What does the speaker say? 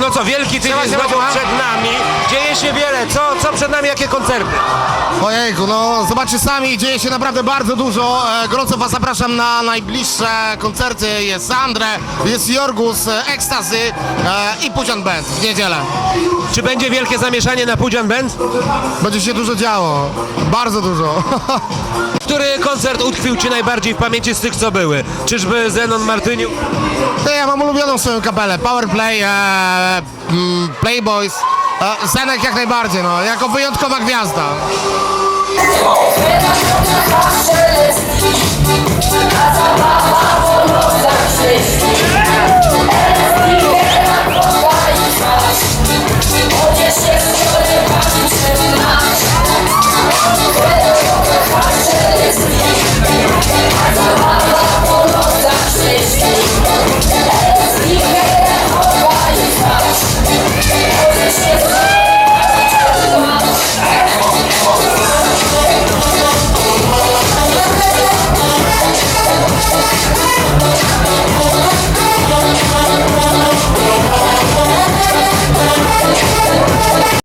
No co, wielki tydzień przed Co, co przed nami, jakie koncerty? Ojejku, no zobaczcie sami, dzieje się naprawdę bardzo dużo. E, gorąco was zapraszam na najbliższe koncerty. Jest Andre, jest Jorgus, e, Ekstazy e, i Pucian Band w niedzielę. Czy będzie wielkie zamieszanie na Pudzian Band? Będzie się dużo działo, bardzo dużo. Który koncert utkwił Ci najbardziej w pamięci z tych, co były? Czyżby Zenon Martyniuk? To ja mam ulubioną swoją kapelę, Powerplay, e, mm, Playboys, Zenek jak najbardziej, no, jako wyjątkowa gwiazda.